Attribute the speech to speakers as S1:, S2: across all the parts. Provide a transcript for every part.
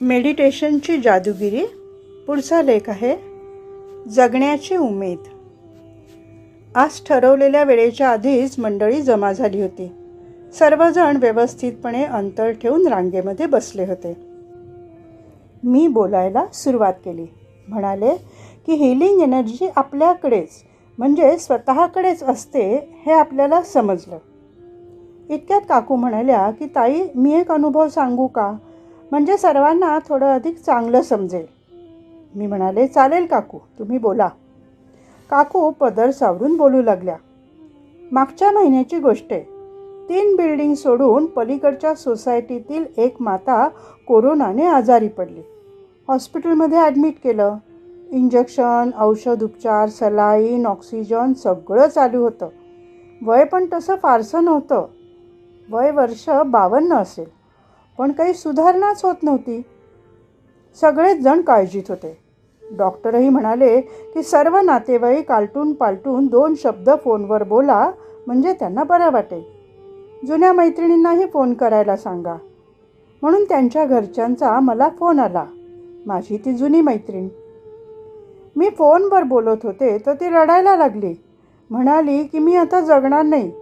S1: मेडिटेशनची जादूगिरी पुढचा लेख आहे जगण्याची उमेद. आज ठरवलेल्या वेळेच्या आधीच मंडळी जमा झाली होती. सर्वजण व्यवस्थितपणे अंतर ठेवून रांगेमध्ये बसले होते. मी बोलायला सुरुवात केली. म्हणाले की हिलिंग एनर्जी आपल्याकडेच म्हणजे स्वतःकडेच असते हे आपल्याला समजलं. इतक्यात काकू म्हणाल्या की ताई मी एक अनुभव सांगू का? म्हणजे सर्वांना थोडं अधिक चांगलं समजेल. मी म्हणाले चालेल काकू तुम्ही बोला. काकू पदर सावरून बोलू लागल्या. मागच्या महिन्याची गोष्ट आहे. तीन बिल्डिंग सोडून पलीकडच्या सोसायटीतील एक माता कोरोनाने आजारी पडली. हॉस्पिटलमध्ये ॲडमिट केलं. इंजेक्शन औषध उपचार सलाईन ऑक्सिजन सगळं चालू होतं. वय पण तसं फारसं नव्हतं. वय वर्ष बावन्न असेल. पण काही सुधारणाच होत नव्हती. सगळेच जण काळजीत होते. डॉक्टरही म्हणाले की सर्व नातेवाईक आलटून पालटून दोन शब्द फोनवर बोला म्हणजे त्यांना बरं वाटेल. जुन्या मैत्रिणींनाही फोन करायला सांगा. म्हणून त्यांच्या घरच्यांचा मला फोन आला. माझी ती जुनी मैत्रीण. मी फोनवर बोलत होते तर ती रडायला लागली. म्हणाली की मी आता जगणार नाही.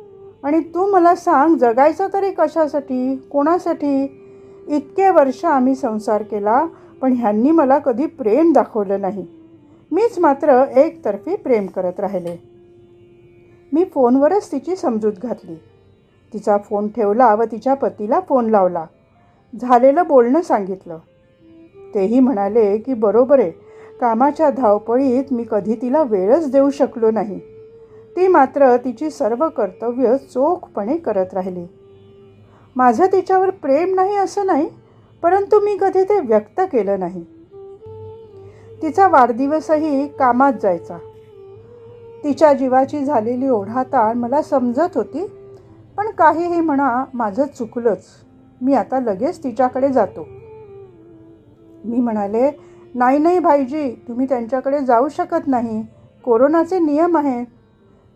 S1: आणि तू मला सांग जगायचं तरी कशासाठी? कोणासाठी? इतके वर्ष आम्ही संसार केला पण ह्यांनी मला कधी प्रेम दाखवलं नाही. मीच मात्र एकतर्फी प्रेम करत राहिले. मी फोनवरच तिची समजूत घातली. तिचा फोन ठेवला व तिच्या पतीला फोन लावला. झालेलं बोलणं सांगितलं. तेही म्हणाले की बरोबर आहे. कामाच्या धावपळीत मी कधी तिला वेळच देऊ शकलो नाही. ती मात्र तिची सर्व कर्तव्य चोखपणे करत राहिली. माझं तिच्यावर प्रेम नाही असं नाही परंतु मी कधी ते व्यक्त केलं नाही. तिचा वाढदिवसही कामात जायचा. तिच्या जीवाची झालेली ओढाताण मला समजत होती पण काहीही म्हणा माझं चुकलंच. मी आता लगेच तिच्याकडे जातो. मी म्हणाले नाही नाही भाईजी तुम्ही त्यांच्याकडे जाऊ शकत नाही. कोरोनाचे नियम आहेत.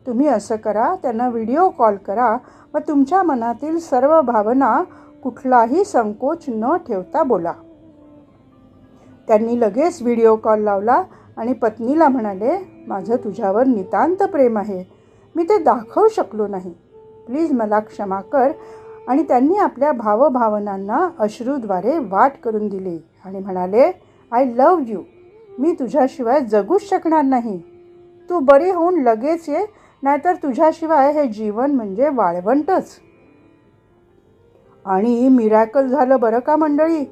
S1: तुम्ही असं करा त्यांना व्हिडिओ कॉल करा. व तुमच्या मनातील सर्व भावना कुठलाही संकोच न ठेवता बोला. त्यांनी लगेच व्हिडिओ कॉल लावला आणि पत्नीला म्हणाले माझं तुझ्यावर नितांत प्रेम आहे. मी ते दाखवू शकलो नाही. प्लीज मला क्षमा कर. आणि त्यांनी आपल्या भावभावनांना अश्रूद्वारे वाट करून दिली आणि म्हणाले आय लव यू मी तुझ्याशिवाय जगूच शकणार नाही. तू बरी होऊन लगेच ये नाहीतर तुझ्याशिवाय हे जीवन म्हणजे वाळवंटच. आणि मिरॅकल झालं बरं का मंडळी?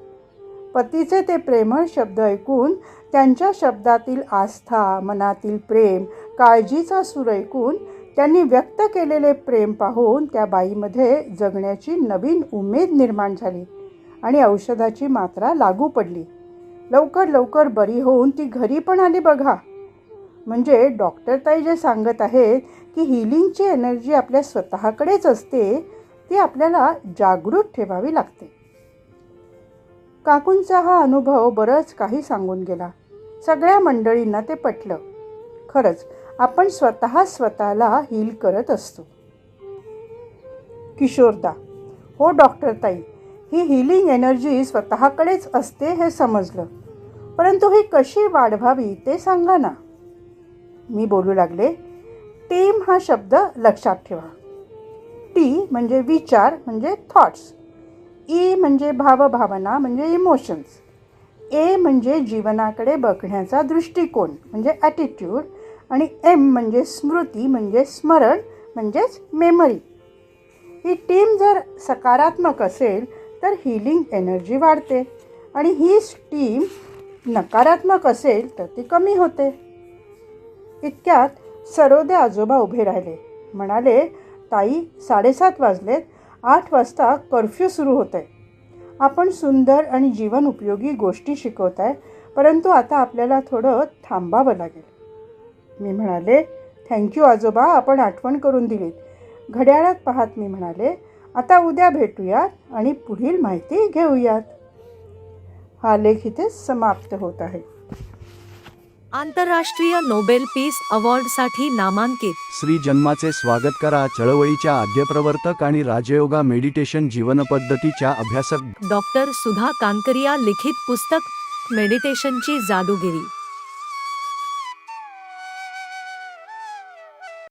S1: पतीचे ते प्रेमळ शब्द ऐकून त्यांच्या शब्दातील आस्था मनातील प्रेम काळजीचा सूर ऐकून त्यांनी व्यक्त केलेले प्रेम पाहून त्या बाईमध्ये जगण्याची नवीन उमेद निर्माण झाली आणि औषधाची मात्रा लागू पडली. लवकर लवकर बरी होऊन ती घरी पण आली बघा. म्हणजे डॉक्टर ताई जे सांगत आहेत की हिलिंगची एनर्जी आपल्या स्वतःकडेच असते ती आपल्याला जागृत ठेवावी लागते. काकूंचा हा अनुभव बरंच काही सांगून गेला. सगळ्या मंडळींना ते पटलं. खरंच आपण स्वतः स्वतःला हील करत असतो. किशोरदा हो डॉक्टर ताई ही हिलिंग एनर्जी स्वतःकडेच असते हे समजलं. परंतु ही कशी वाढवावी ते सांगा ना. मी बोलू लागले टीम हा शब्द लक्षात ठेवा. टी म्हणजे विचार म्हणजे थॉट्स ई म्हणजे भावभावना म्हणजे इमोशन्स ए म्हणजे जीवनाकडे बघण्याचा दृष्टिकोन म्हणजे ॲटिट्यूड आणि एम म्हणजे स्मृती म्हणजे स्मरण म्हणजेच मेमरी ही टीम जर सकारात्मक असेल तर हिलिंग एनर्जी वाढते आणि हीच टीम नकारात्मक असेल तर ती कमी होते. इतक्यात सरोदे आजोबा उभे राहिले. म्हणाले ताई साडेसात वाजलेत. आठ वाजता कर्फ्यू सुरू होत आहे आपण सुंदर आणि जीवन उपयोगी गोष्टी शिकवत आहे परंतु आता आपल्याला थोडं थांबावं लागेल. मी म्हणाले थँक्यू आजोबा. आपण आठवण करून दिलीत. घड्याळात पाहत मी म्हणाले आता उद्या भेटूयात आणि पुढील माहिती घेऊयात. हा लेख इथे समाप्त होत आहे.
S2: आंतरराष्ट्रीय नोबेल पीस अवॉर्डसाठी नामांकित.
S3: श्री जन्माचे स्वागत करा चळवळीच्या आद्यप्रवर्तक आणि राजयोगा मेडिटेशन जीवनपद्धतीच्या अभ्यासक.
S2: डॉक्टर सुधा कानकरिया लिखित पुस्तक मेडिटेशनची जादूगिरी.